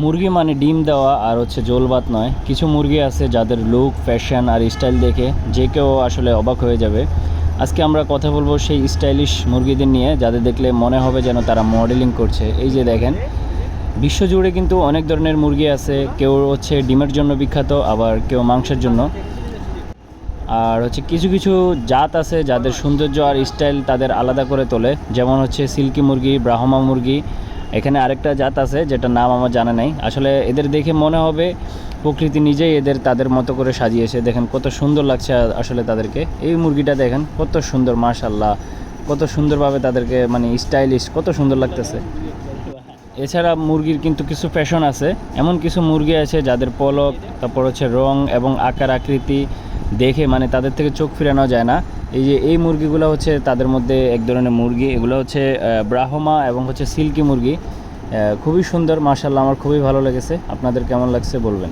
মুরগি মানে ডিম দেওয়া আর হচ্ছে জোল ভাত নয়। কিছু মুরগি আছে যাদের লুক ফ্যাশন আর স্টাইল দেখে যে কেউ আসলে অবাক হয়ে যাবে। আজকে আমরা কথা বলব সেই স্টাইলিশ মুরগিদের নিয়ে, যাদের দেখলে মনে হবে যেন তারা মডেলিং করছে। এই যে দেখেন, বিশ্বজুড়ে কিন্তু অনেক ধরনের মুরগি আছে। কেউ হচ্ছে ডিমের জন্য বিখ্যাত, আবার কেউ মাংসের জন্য। আর হচ্ছে কিছু কিছু জাত আছে যাদের সৌন্দর্য আর স্টাইল তাদের আলাদা করে তোলে। যেমন হচ্ছে সিল্কি মুরগি, ব্রাহ্মা মুরগি এখানে আরেকটা জাত আছে যেটা নাম আমার জানা নেই। আসলে এদের দেখে মনে হবে প্রকৃতি নিজেই এদের তাদের মতো করে সাজিয়েছে। দেখেন কত সুন্দর লাগছে আসলে তাদেরকে। এই মুরগিটা দেখেন, কত সুন্দর মাশাল্লাহ কত সুন্দরভাবে তাদেরকে মানে স্টাইলিশ কত সুন্দর লাগতেছে। এছাড়া মুরগির কিন্তু কিছু ফ্যাশন আছে। এমন কিছু মুরগি আছে যাদের পলক, তারপর হচ্ছে রং এবং আকার আকৃতি দেখে মানে তাদের থেকে চোখ ফিরানো যায় না। এই যে এই মুরগিগুলো হচ্ছে তাদের মধ্যে এক ধরনের মুরগি। এগুলো হচ্ছে ব্রাহ্মা এবং হচ্ছে সিল্কি মুরগি। খুবই সুন্দর মার্শাল্লাহ আমার খুবই ভালো লেগেছে। আপনাদের কেমন লাগছে বলবেন।